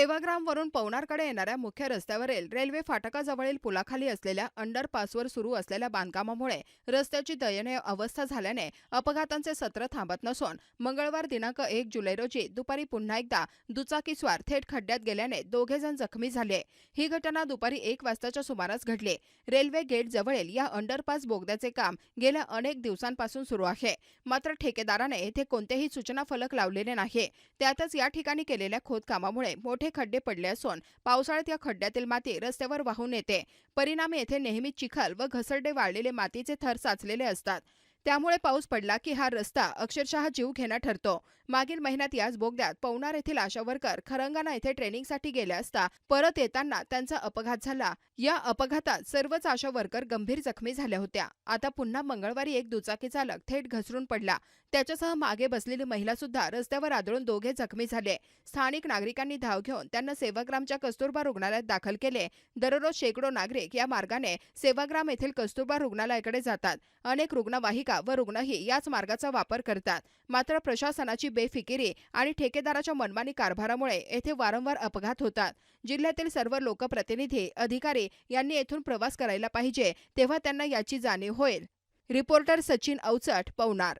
सेवाग्रामवरून पवनारकडे येणाऱ्या मुख्य रस्त्यावरील रेल्वे फाटकाजवळील पुलाखाली असलेल्या अंडरपासवर सुरू असलेल्या बांधकामामुळे रस्त्याची दयनीय अवस्था झाल्याने अपघातांचे सत्र थांबत नसून मंगळवार दिनांक एक जुलै रोजी दुपारी पुन्हा एकदा दुचाकीस्वार थेट खड्ड्यात गेल्याने दोघे जण जखमी झाले. ही घटना दुपारी एक वाजताच्या सुमारास घडली. रेल्वे गेट जवळील या अंडरपास बोगद्याचे काम गेल्या अनेक दिवसांपासून सुरू आहे. मात्र ठेकेदाराने येथे कोणतेही सूचना फलक लावलेले नाही. त्यातच या ठिकाणी केलेल्या खोदकामामुळे मोठे खड्डे पडले असून पावसाळ्यात या खड्ड्यातील माती रस्त्यावर वाहून येते. परिणामी येथे नेहमी चिखल व घसरडे वाळलेले मातीचे थर साचलेले असतात. त्यामुळे पाऊस पडला की हा रस्ता अक्षरशः जीव घेणा ठरतो. मागील महिन्यात याच बोगद्यात पवनार येथील आशा वर्कर खरंगाना येथे ट्रेनिंगसाठी गेले असता परत येताना त्यांचा अपघात झाला. या अपघातात सर्वच आशा वर्कर गंभीर जखमी झाल्या होत्या. आता पुन्हा मंगळवारी एक दुचाकी चालक थेट घसरून पडला. त्याच्यासह मागे बसलेली महिला सुद्धा रस्त्यावर आदळून दोघे जखमी झाले. स्थानिक नागरिकांनी धाव घेऊन त्यांना सेवाग्रामच्या कस्तुरबा रुग्णालयात दाखल केले. दररोज शेकडो नागरिक या मार्गाने सेवाग्राम येथील कस्तुरबा रुग्णालयाकडे जातात. अनेक रुग्णवाहिका व रुग्णही याच मार्गाचा वापर करतात. मात्र प्रशासनाची बेफिकिरी आणि ठेकेदाराच्या मनमानी कारभारामुळे येथे वारंवार अपघात होतात. जिल्ह्यातील सर्व लोकप्रतिनिधी अधिकारी यांनी येथून प्रवास करायला पाहिजे तेव्हा त्यांना याची जाणीव होईल. रिपोर्टर सचिन अवचट पवनार.